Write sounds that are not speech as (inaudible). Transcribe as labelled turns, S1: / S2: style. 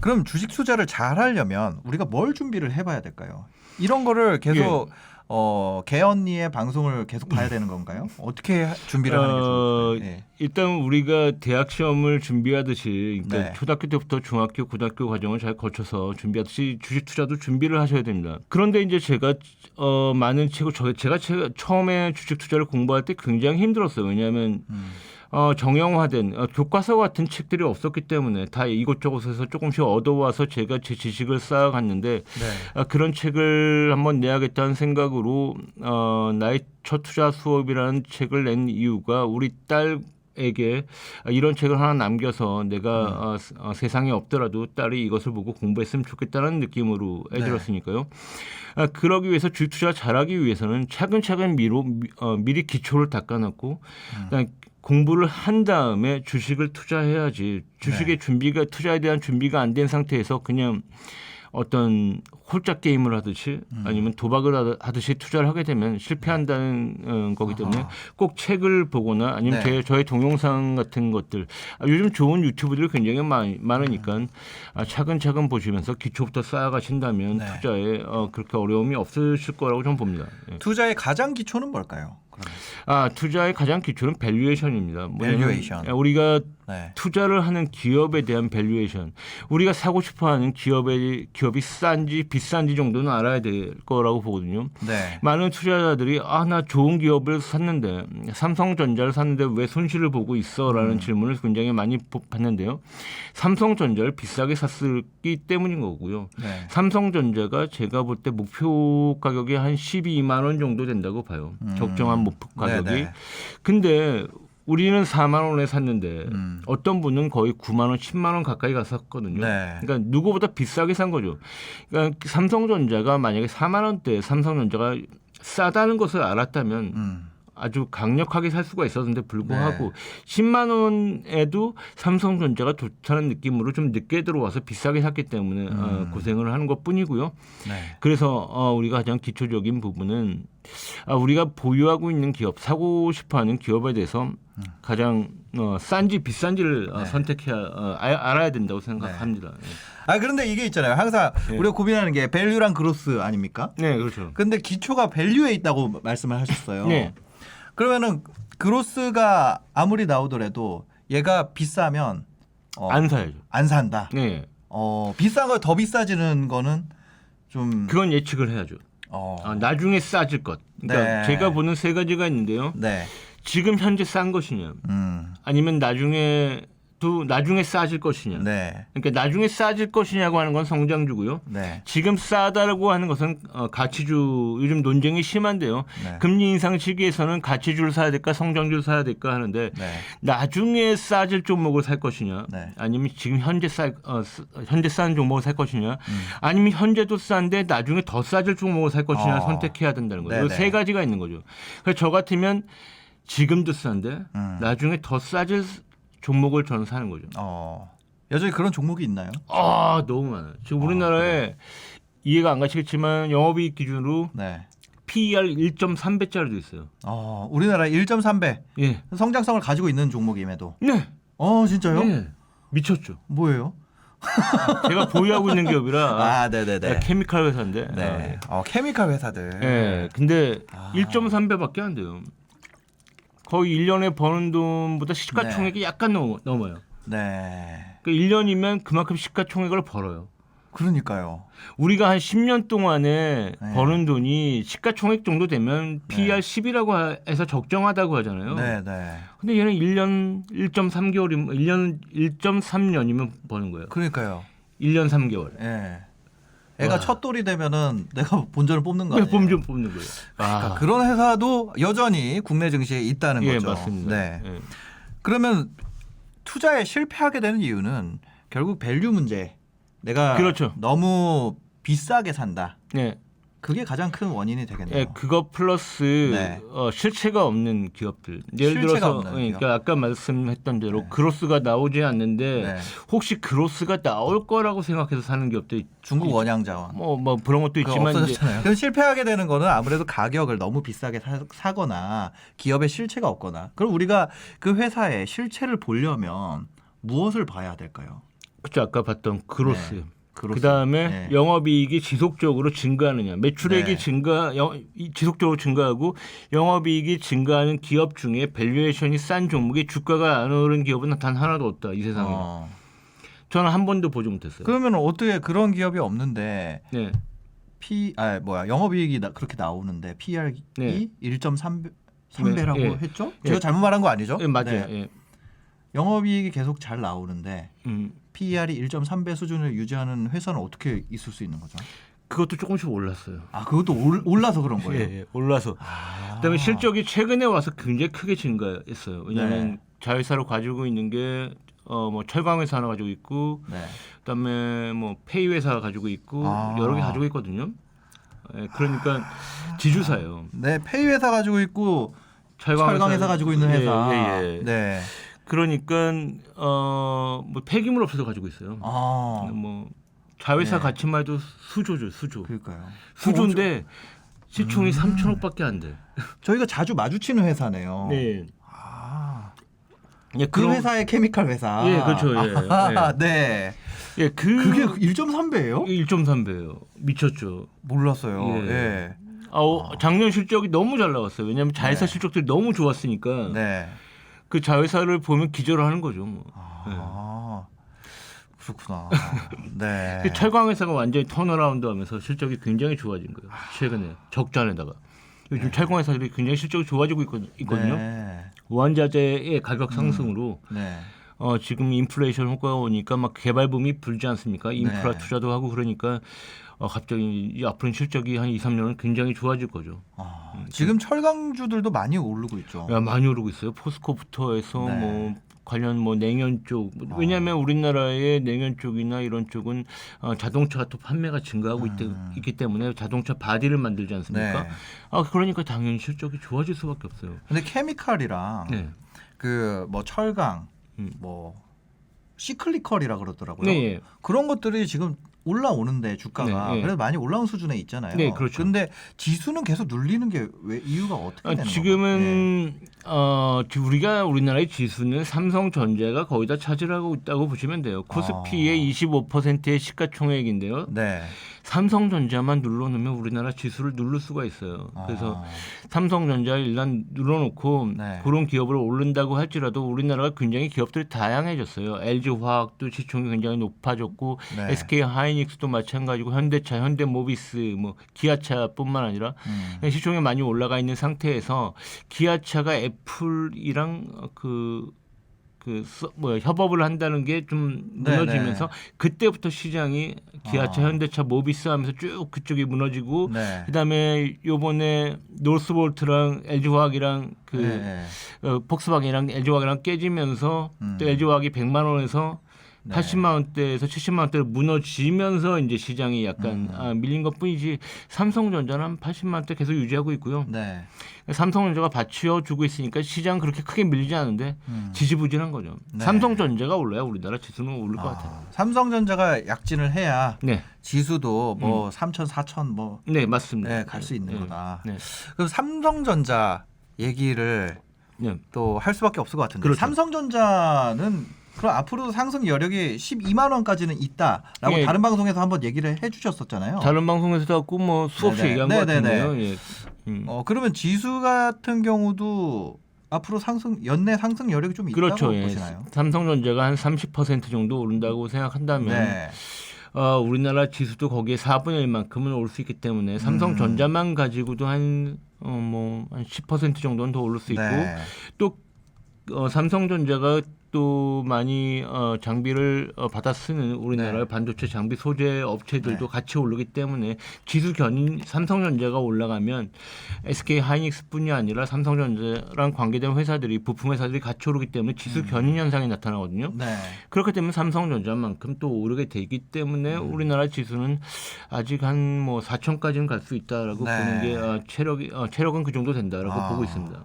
S1: 그럼 주식 투자를 잘 하려면 우리가 뭘 준비를 해봐야 될까요? 이런 거를 계속
S2: 예.
S1: 어, 개언니의 방송을 계속 봐야 되는 건가요? 어떻게 하- 준비를 하는 게
S2: 어,
S1: 좋을까요? 예.
S2: 일단 우리가 대학 시험을 준비하듯이 그러니까
S1: 네.
S2: 초등학교 때부터 중학교, 고등학교 과정을 잘 거쳐서 준비하듯이 주식 투자도 준비를 하셔야 됩니다. 그런데 이제 제가 어, 많은 책을 저- 제가 제- 처음에 주식 투자를 공부할 때 굉장히 힘들었어요. 왜냐하면
S1: 음.
S2: 어, 정형화된 어, 교과서 같은 책들이 없었기 때문에 다 이곳저곳에서 조금씩 얻어와서 제가 제 지식을 쌓아갔는데
S1: 네.
S2: 아, 그런 책을 한번 내야겠다는 생각으로 어, 나의 첫 투자 수업이라는 책을 낸 이유가 우리 딸 에게 이런 책을 하나 남겨서 내가
S1: 음.
S2: 어, 스- 어, 세상에 없더라도 딸이 이것을 보고 공부했으면 좋겠다는 느낌으로
S1: 네.
S2: 해들었으니까요. 아, 그러기 위해서 주식 투자 잘하기 위해서는 차근차근 미로, 미, 어, 미리 기초를 닦아놓고
S1: 음.
S2: 공부를 한 다음에 주식을 투자해야지 주식의
S1: 네.
S2: 준비가 투자에 대한 준비가 안 된 상태에서 그냥 어떤 홀짝 게임을 하듯이
S1: 음.
S2: 아니면 도박을 하듯- 하듯이 투자를 하게 되면 실패한다는 어, 거기 때문에
S1: 아하.
S2: 꼭 책을 보거나 아니면
S1: 네.
S2: 제, 저의 동영상 같은 것들 아, 요즘 좋은 유튜브들이 굉장히 많, 많으니까 아, 차근차근 보시면서 기초부터 쌓아가신다면
S1: 네.
S2: 투자에 어, 그렇게 어려움이 없으실 거라고 저는 봅니다. 예.
S1: 투자의 가장 기초는 뭘까요?
S2: 아 투자의 가장 기초는 밸류에이션입니다.
S1: 밸류에이션.
S2: 우리가
S1: 네.
S2: 투자를 하는 기업에 대한 밸류에이션. 우리가 사고 싶어 하는 기업의 기업이 싼지 비싼지 정도는 알아야 될 거라고 보거든요.
S1: 네.
S2: 많은 투자자들이 아 나 좋은 기업을 샀는데 삼성전자를 샀는데 왜 손실을 보고 있어라는
S1: 음.
S2: 질문을 굉장히 많이 보- 받는데요. 삼성전자를 비싸게 샀기 때문인 거고요.
S1: 네.
S2: 삼성전자가 제가 볼 때 목표 가격이 한 12만 원 정도 된다고 봐요.
S1: 음.
S2: 적정한 목표 가격이.
S1: 네네.
S2: 근데 우리는 4만 원에 샀는데
S1: 음.
S2: 어떤 분은 거의 9만 원, 10만 원 가까이 갔었거든요.
S1: 네.
S2: 그러니까 누구보다 비싸게 산 거죠. 그러니까 삼성전자가 만약에 4만 원대 삼성전자가 싸다는 것을 알았다면
S1: 음.
S2: 아주 강력하게 살 수가 있었는데 불구하고
S1: 네.
S2: 10만 원에도 삼성전자가 좋다는 느낌으로 좀 늦게 들어와서 비싸게 샀기 때문에 어,
S1: 음.
S2: 고생을 하는 것 뿐이고요.
S1: 네.
S2: 그래서 어, 우리가 가장 기초적인 부분은 아, 우리가 보유하고 있는 기업, 사고 싶어하는 기업에 대해서 가장 어, 싼지 비싼지를 어,
S1: 네.
S2: 선택해야 어, 아- 알아야 된다고 생각합니다.
S1: 아 그런데 이게 있잖아요. 항상
S2: 네.
S1: 우리가 고민하는 게 밸류랑 그로스 아닙니까?
S2: 네, 그렇죠.
S1: 근데 기초가 밸류에 있다고 말씀을 하셨어요.
S2: 네.
S1: 그러면은 그로스가 아무리 나오더라도 얘가 비싸면 어,
S2: 안 사야죠.
S1: 안 산다.
S2: 네,
S1: 어, 비싼 거더 비싸지는 거는 좀
S2: 그건 예측을 해야죠.
S1: 어,
S2: 아, 나중에 싸질 것. 그러니까
S1: 네.
S2: 제가 보는 세 가지가 있는데요.
S1: 네.
S2: 지금 현재 싼 것이냐,
S1: 음.
S2: 아니면 나중에 또 나중에 싸질 것이냐.
S1: 네.
S2: 그러니까 나중에 싸질 것이냐고 하는 건 성장주고요.
S1: 네.
S2: 지금 싸다라고 하는 것은 어, 가치주 요즘 논쟁이 심한데요.
S1: 네.
S2: 금리 인상 시기에서는 가치주를 사야 될까 성장주를 사야 될까 하는데
S1: 네.
S2: 나중에 싸질 종목을 살 것이냐
S1: 네.
S2: 아니면 지금 현재 싸 어, 쓰- 현재 싼 종목을 살 것이냐
S1: 음.
S2: 아니면 현재도 싼데 나중에 더 싸질 종목을 살 것이냐
S1: 어.
S2: 선택해야 된다는 거예요. 이세 가지가 있는 거죠. 그래서 저 같으면 지금도 싼데
S1: 음.
S2: 나중에 더 싸질 종목을 사는 거죠.
S1: 어. 여전히 그런 종목이 있나요?
S2: 아 너무 많아요. 지금 우리나라에 이해가 안 가시겠지만 영업이익 기준으로
S1: 네.
S2: PER 1.3배짜리도 있어요.
S1: 어, 우리나라 1.3배
S2: 예.
S1: 성장성을 가지고 있는 종목임에도.
S2: 네.
S1: 어, 진짜요?
S2: 네. 미쳤죠.
S1: 뭐예요? (laughs)
S2: 제가 보유하고 있는 기업이라
S1: 아, 네, 네, 네.
S2: 케미칼 회사인데. 아,
S1: 네. 어, 케미칼 회사들.
S2: 예. 근데
S1: 아.
S2: 1.3배밖에 안 돼요. 거의 1년에 버는 돈보다 시가총액이 약간 넘, 넘어요.
S1: 네.
S2: 그러니까 1년이면 그만큼 시가총액을 벌어요.
S1: 그러니까요.
S2: 우리가 한 10년 동안에
S1: 네.
S2: 버는 돈이 시가총액 정도 되면 PER 10이라고 해서 적정하다고 하잖아요.
S1: 네, 네.
S2: 근데 얘는 1년 1.3개월이면 1년 1.3년이면 버는 거예요.
S1: 그러니까요.
S2: 1년 3개월.
S1: 예. 애가
S2: 와.
S1: 첫 돌이 되면은 내가 본전을 뽑는
S2: 거왜
S1: 아니에요?
S2: 뽑는 뽑는 거예요?
S1: 그러니까
S2: 아,
S1: 그런 회사도 여전히 국내 증시에 있다는
S2: 예,
S1: 거죠.
S2: 맞습니다.
S1: 네.
S2: 예.
S1: 그러면 투자에 실패하게 되는 이유는 결국 밸류 문제. 내가
S2: 그렇죠.
S1: 너무 비싸게 산다.
S2: 네.
S1: 그게 가장 큰 원인이 되겠네요.
S2: 예, 그거 플러스
S1: 네.
S2: 어, 실체가 없는 기업들. 예를
S1: 실체가
S2: 들어서
S1: 없는
S2: 예. 그러니까 아까 말씀했던 대로
S1: 네.
S2: 그로스가 나오지 않는데
S1: 네.
S2: 혹시 그로스가 나올 거라고 생각해서 사는 기업도 있-
S1: 중국 원양 자원.
S2: 뭐, 뭐 그런 것도
S1: 그거
S2: 있지만 이제
S1: 없어졌잖아요. 그래서 실패하게 되는 거는 아무래도 가격을 너무 비싸게 사, 거나 기업의 실체가 없거나 그럼 우리가 그 회사의 실체를 보려면 무엇을 봐야 될까요?
S2: 그쵸 아까 봤던 그로스.
S1: 네,
S2: 그 다음에
S1: 네.
S2: 영업이익이 지속적으로 증가하느냐, 매출액이
S1: 네.
S2: 증가, 영, 이- 지속적으로 증가하고 영업이익이 증가하는 기업 중에 밸류에이션이 싼 종목이 주가가 안 오른 기업은 단 하나도 없다 이 세상에.
S1: 어.
S2: 저는 한 번도 보지 못했어요.
S1: 그러면 어떻게 그런 기업이 없는데
S2: 네,
S1: P 아 뭐야 영업이익이 나, 그렇게 나오는데 PR이
S2: 네.
S1: 1.3 3배라고
S2: 네, 예.
S1: 했죠?
S2: 예.
S1: 제가 잘못 말한 거 아니죠?
S2: 예, 맞아요.
S1: 네.
S2: 예.
S1: 영업이익이 계속 잘 나오는데
S2: 음,
S1: PER이 1.3배 수준을 유지하는 회사는 어떻게 있을 수 있는 거죠?
S2: 그것도 조금씩 올랐어요.
S1: 아 그것도 올, 올라서 그런 거예요.
S2: 예, 예, 올라서.
S1: 아.
S2: 그다음에 실적이 최근에 와서 굉장히 크게 증가했어요. 왜냐하면
S1: 네.
S2: 자회사를 가지고 있는 게 어 뭐 철강 회사 하나 가지고 있고
S1: 네.
S2: 그다음에 뭐 페이 회사 가지고 있고
S1: 아.
S2: 여러 개 가지고 있거든요. 예, 그러니까 지주사예요.
S1: 네, 페이 회사 가지고 있고
S2: 철강,
S1: 철강 회사 가지고 있는 회사.
S2: 예, 예, 예.
S1: 네.
S2: 그러니까 어뭐 폐기물 업체도 가지고 있어요.
S1: 아.
S2: 뭐 자회사
S1: 네.
S2: 가치만 해도 수조죠, 수조.
S1: 그러니까요.
S2: 수조인데 시총이
S1: 음.
S2: 3천억밖에 안 돼. (laughs)
S1: 저희가 자주 마주치는 회사네요.
S2: 네.
S1: 아.
S2: 예,
S1: 그
S2: 그런-
S1: 회사의 케미칼 회사.
S2: 예, 그렇죠. 예.
S1: 아, 네.
S2: 예, 그
S1: 그게 1.3배예요?
S2: 1.3배예요. 미쳤죠.
S1: 몰랐어요.
S2: 예.
S1: 예.
S2: 아, 어, 작년 실적이 너무 잘 나왔어요. 왜냐하면 자회사
S1: 네.
S2: 실적들이 너무 좋았으니까
S1: 네.
S2: 그 자회사를 보면 기절을 하는 거죠. 뭐.
S1: 아. 그렇구나. (laughs) 네.
S2: 그 철강 회사가 완전히 턴어라운드 하면서 실적이 굉장히 좋아진 거예요. 최근에 적자에다가 요즘 철강 회사들이 굉장히 실적이 좋아지고 있거, 있거든요.
S1: 네.
S2: 원자재의 가격 상승으로
S1: 네.
S2: 어, 지금 인플레이션 효과가 오니까 막 개발붐이 불지 않습니까? 인프라
S1: 네.
S2: 투자도 하고 그러니까 어, 갑자기 이 앞으로 실적이 한 2, 3년은 굉장히 좋아질 거죠.
S1: 아, 지금 철강주들도 많이 오르고 있죠.
S2: 야, 많이 오르고 있어요. 포스코부터 해서
S1: 네.
S2: 뭐 관련 뭐 냉연 쪽
S1: 아.
S2: 왜냐하면 우리나라의 냉연 쪽이나 이런 쪽은 어, 자동차가 또 판매가 증가하고 있,
S1: 음.
S2: 있 기 때문에 자동차 바디를 만들지 않습니까?
S1: 네.
S2: 아 그러니까 당연히 실적이 좋아질 수밖에 없어요.
S1: 근데 케미칼이랑
S2: 네.
S1: 그뭐 철강,
S2: 음.
S1: 뭐 시클리컬이라 그러더라고요.
S2: 네, 예.
S1: 그런 것들이 지금 올라오는데 주가가
S2: 네, 네.
S1: 그래도 많이 올라온 수준에 있잖아요.
S2: 네, 그렇죠.
S1: 근데 지수는 계속 눌리는 게 왜 이유가 어떻게
S2: 아,
S1: 되는 거예요?
S2: 지금은 어, 지- 우리가 우리나라의 지수는 삼성전자가 거의 다 차지하고 있다고 보시면 돼요. 코스피의
S1: 아.
S2: 25%의 시가총액인데요.
S1: 네.
S2: 삼성전자만 눌러놓으면 우리나라 지수를 누를 수가 있어요. 그래서
S1: 아,
S2: 삼성전자를 일단 눌러놓고
S1: 네.
S2: 그런 기업을 오른다고 할지라도 우리나라가 굉장히 기업들이 다양해졌어요. LG화학도 시총이 굉장히 높아졌고
S1: 네.
S2: SK 하이닉스도 마찬가지고 현대차, 현대모비스, 뭐 기아차뿐만 아니라
S1: 음.
S2: 시총이 많이 올라가 있는 상태에서 기아차가 애플이랑 그, 그, 서- 뭐, 협업을 한다는 게좀
S1: 네,
S2: 무너지면서 그때부터 시장이 기아차,
S1: 아.
S2: 현대차, 모비스 하면서 쭉 그쪽이 무너지고
S1: 네.
S2: 그다음에 요번에 노스볼트랑 LG화학이랑 그
S1: 네, 네.
S2: 어, 폭스바겐이랑 LG화학이랑 깨지면서
S1: 음.
S2: 또 LG화학이 100만 원에서
S1: 네.
S2: 80만 원대에서 70만 원대로 무너지면서 이제 시장이 약간
S1: 음.
S2: 아, 밀린 것뿐이지 삼성전자는 한 80만 원대 계속 유지하고 있고요.
S1: 네.
S2: 삼성전자가 받쳐 주고 있으니까 시장 그렇게 크게 밀리지 않은데
S1: 음.
S2: 지지부진한 거죠.
S1: 네.
S2: 삼성전자가 올라야 우리나라 지수는 오를 것 같아요.
S1: 아, 삼성전자가 약진을 해야
S2: 네,
S1: 지수도 뭐
S2: 음.
S1: 3천, 4천 뭐
S2: 네 맞습니다.
S1: 네, 갈 수 있는
S2: 네,
S1: 거다.
S2: 네,
S1: 그럼 삼성전자 얘기를
S2: 네.
S1: 또할 수밖에 없을 것 같은데
S2: 그렇죠.
S1: 삼성전자는 그럼 앞으로도 상승 여력이 12만 원까지는 있다라고
S2: 예.
S1: 다른 방송에서 한번 얘기를 해주셨었잖아요.
S2: 다른 방송에서도 하고 뭐 수없이
S1: 네네.
S2: 얘기한 것
S1: 네네네.
S2: 같은데요. 예. 음.
S1: 어 그러면 지수 같은 경우도 앞으로 상승 연내 상승 여력이 좀 있다고
S2: 그렇죠. 예.
S1: 보시나요?
S2: 삼성전자가 한 30% 정도 오른다고 생각한다면
S1: 네.
S2: 어, 우리나라 지수도 거기에 4분의 1만큼은 올 수 있기 때문에 삼성전자만 가지고도 한 어, 뭐한 10% 정도는 더 오를 수 있고
S1: 네.
S2: 또 어, 삼성전자가 또 많이 어, 장비를 어, 받아 쓰는 우리나라
S1: 네.
S2: 반도체 장비 소재 업체들도
S1: 네.
S2: 같이 오르기 때문에 지수 견인 삼성전자가 올라가면 SK 하이닉스뿐이 아니라 삼성전자랑 관계된 회사들이 부품 회사들이 같이 오르기 때문에 지수 견인 현상이 나타나거든요.
S1: 네.
S2: 그렇기 때문에 삼성전자만큼 또 오르게 되기 때문에
S1: 음.
S2: 우리나라 지수는 아직 한 뭐 4천까지는 갈 수 있다라고
S1: 네.
S2: 보는 게 어, 체력이 어, 체력은 그 정도 된다라고
S1: 아.
S2: 보고 있습니다.